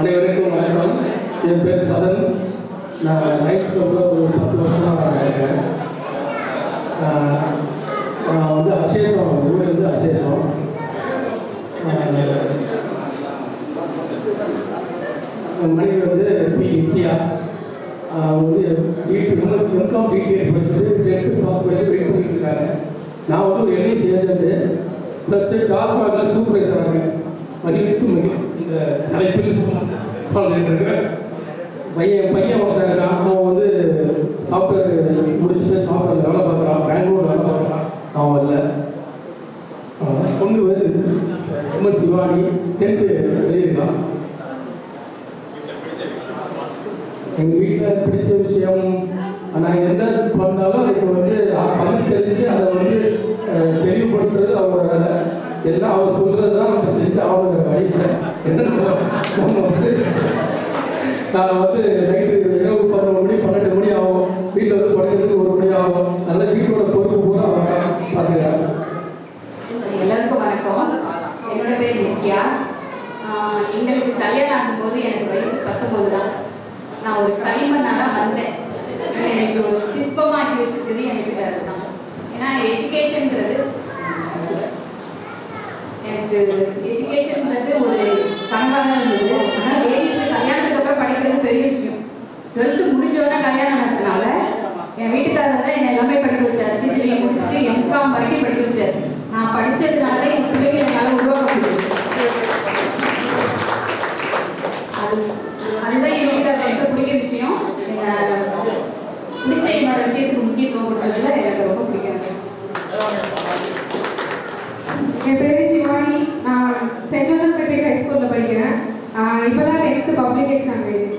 அனைவருக்கும் வணக்கம். என் பேர் சதன். நான் நைட் கிளப்பில் ஒரு பத்து வருஷமாக இருக்கேன். நான் வந்து அசேஷம் ஊர் வந்து அசேஷம் மனைவி வந்து பி. நித்யா. வந்து வீட்டு எம்எஸ் எம்காம் பிடிஎட் படிச்சுட்டு டென்த்து பாஸ் பண்ணி வெயிட் பண்ணிட்டு இருக்காங்க. நான் வந்து ஒரு எல்ஐசி ஏஜென்ட்டு ப்ளஸ் டாஸ்மாகில் சூப்பர்வைசராக இருக்கேன் மகிழ்ச்சி மகிழ் இந்த தலைப்பில் பையன் பையன் ஒருத்தன் அவன் வந்து சாஃப்ட்வேர் முடிச்சுட்டு சாஃப்ட்வேர் வேலை பார்க்குறான். பெங்களூர் வேலை பார்க்குறான். அவன் இல்லை பொண்ணு வருது எம்எஸ் சிவானி. டென்த்து எழுதியிருக்கான். எங்கள் வீட்டில் பிடிச்ச விஷயம். நான் எந்த பண்ணாலும் இப்போ வந்து பங்கு செஞ்சு அதை வந்து தெளிவுபடுத்துறது அவரோட எல்லாம் அவர் சொல்கிறது தான் நம்ம செஞ்சு அவங்க வழியில். என்ன நம்ம வந்து நான் வந்து நைட்டு இரவு பதினொரு மணி பன்னெண்டு மணி ஆகும். வீட்டில் வந்து படுக்கிறதுக்கு ஒரு மணி ஆகும். நல்ல வீட்டோட பொறுப்பு பூரா அவங்க பார்த்துக்கிறாங்க எல்லாருக்கும் வணக்கம். என்னோட பேர் நித்யா. எங்களுக்கு கல்யாணம் ஆகும்போது எனக்கு வயசு பத்தொன்பது தான். நான் ஒரு களிமண்ணால வந்தேன். எனக்கு ஒரு சிற்பமாக்கி வச்சிருக்குது எனக்கு அதுதான். ஏன்னா எஜுகேஷன்ன்றது எனக்கு எஜுகேஷன்ன்றது ஒரு கனவாக இருந்தது. ஆனால் லேடிஸ் கல்யாணத்துக்கு அப்புறம் படிக்கிறது பெரிய விஷயம். டுவெல்த்து முடிஞ்சோடனே கல்யாணம் ஆனதுனால என் வீட்டுக்காரர் தான் என்னை எல்லாமே படிக்க வச்சார். டீச்சரிங்க முடிச்சுட்டு எம்காம் வரைக்கும் படிக்க வச்சார். நான் படித்ததுனால என் பிள்ளைங்க என்னால் உருவாக்க முடியும் அது அதுதான் என் வீட்டுக்காரர் எனக்கு பிடிக்க விஷயம். பிடிச்ச என்னோட விஷயத்துக்கு முக்கியத்துவம் கொடுத்ததுல எனக்கு ரொம்ப பிடிக்கும். என் பேர் இப்போதான் டென்த்து பப்ளிக் எக்ஸாம் எழுதி